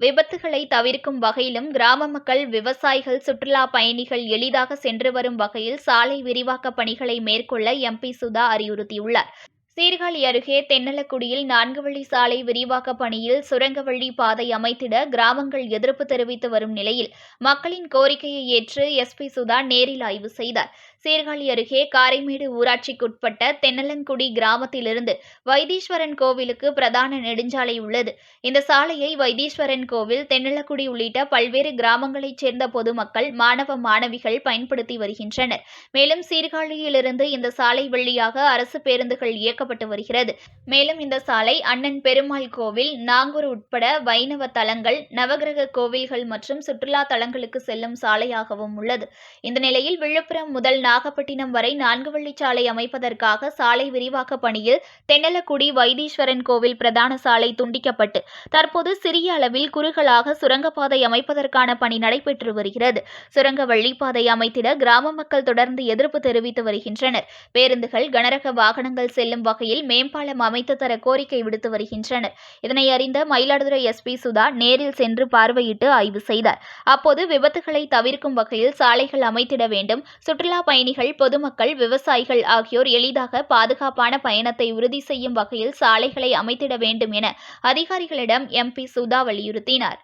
விபத்துகளை தவிர்க்கும் வகையிலும் கிராம மக்கள் விவசாயிகள் சுற்றுலா பயணிகள் எளிதாக சென்று வரும் வகையில் சாலை விரிவாக்க பணிகளை மேற்கொள்ள எம்பி சுதா அறிவுறுத்தியுள்ளார். சீர்காழி அருகே தென்னலக்குடியில் நான்கு வழி சாலை விரிவாக்க பணியில் சுரங்க வழி பாதை அமைத்திட கிராமங்கள் எதிர்ப்பு தெரிவித்து வரும் நிலையில் மக்களின் கோரிக்கையை ஏற்று எஸ்பி சுதா நேரில் ஆய்வு செய்தார். சீர்காழி அருகே காரைமேடு ஊராட்சிக்குட்பட்ட தென்னலங்குடி கிராமத்திலிருந்து வைத்தீஸ்வரன் கோவிலுக்கு பிரதான நெடுஞ்சாலை உள்ளது. இந்த சாலையை வைத்தீஸ்வரன் கோவில் தென்னலக்குடி உள்ளிட்ட பல்வேறு கிராமங்களைச் சேர்ந்த பொதுமக்கள் மாணவ மாணவிகள் பயன்படுத்தி வருகின்றனர். மேலும் சீர்காழியிலிருந்து இந்த சாலை வழியாக அரசு பேருந்துகள் இயக்கப்பட்டு வருகிறது. மேலும் இந்த சாலை அண்ணன் பெருமாள் கோவில் நாகூர் உட்பட வைணவ தலங்கள் நவகிரக கோவில்கள் மற்றும் சுற்றுலா தலங்களுக்கு செல்லும் சாலையாகவும் உள்ளது. இந்த நிலையில் விழுப்புரம் முதல் நாகப்பட்டினம் வரை நான்கு வழிச்சாலை அமைப்பதற்காக சாலை விரிவாக்க பணியில் தென்னலக்குடி வைத்தீஸ்வரன் கோவில் பிரதான சாலை துண்டிக்கப்பட்டு தற்போது சிறிய அளவில் குறுகலாக சுரங்கப்பாதை அமைப்பதற்கான பணி நடைபெற்று வருகிறது. சுரங்க வழிப்பாதை அமைத்திட கிராம மக்கள் தொடர்ந்து எதிர்ப்பு தெரிவித்து வருகின்றனர். பேருந்துகள் கனரக வாகனங்கள் செல்லும் வகையில் மேம்பாலம் அமைத்து தர கோரிக்கை விடுத்து வருகின்றனர். இதனை அறிந்த மயிலாடுதுறை எஸ்பி சுதா நேரில் சென்று பார்வையிட்டு ஆய்வு செய்தார். அப்போது விபத்துகளை தவிர்க்கும் வகையில் சாலைகள் அமைத்திட வேண்டும் சுற்றுலா பயணிகள் பொதுமக்கள் விவசாயிகள் ஆகியோர் எளிதாக பாதுகாப்பான பயணத்தை உறுதி செய்யும் வகையில் சாலைகளை அமைத்திட வேண்டும் என அதிகாரிகளிடம் எம்பி சுதா வலியுறுத்தினார்.